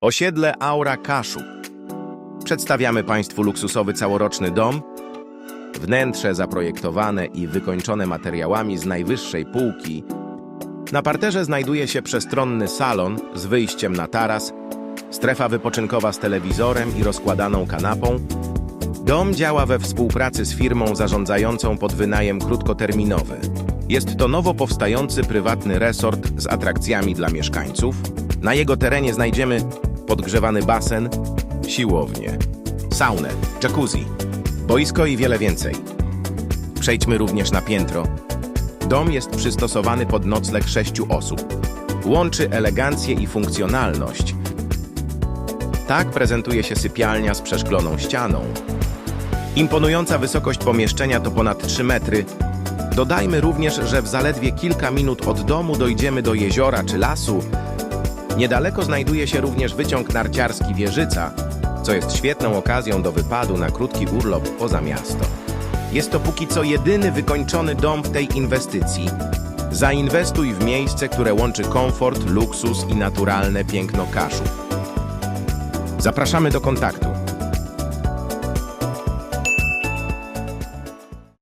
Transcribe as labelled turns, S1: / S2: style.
S1: Osiedle Aura Kaszub. Przedstawiamy Państwu luksusowy całoroczny dom. Wnętrze zaprojektowane i wykończone materiałami z najwyższej półki. Na parterze znajduje się przestronny salon z wyjściem na taras, strefa wypoczynkowa z telewizorem i rozkładaną kanapą. Dom działa we współpracy z firmą zarządzającą pod wynajem krótkoterminowy. Jest to nowo powstający prywatny resort z atrakcjami dla mieszkańców. Na jego terenie znajdziemy podgrzewany basen, siłownię, saunę, jacuzzi, boisko i wiele więcej. Przejdźmy również na piętro. Dom jest przystosowany pod nocleg sześciu osób. Łączy elegancję i funkcjonalność. Tak prezentuje się sypialnia z przeszkloną ścianą. Imponująca wysokość pomieszczenia to ponad 3 metry. Dodajmy również, że w zaledwie kilka minut od domu dojdziemy do jeziora czy lasu. Niedaleko znajduje się również wyciąg narciarski Wieżyca, co jest świetną okazją do wypadu na krótki urlop poza miasto. Jest to póki co jedyny wykończony dom w tej inwestycji. Zainwestuj w miejsce, które łączy komfort, luksus i naturalne piękno Kaszub. Zapraszamy do kontaktu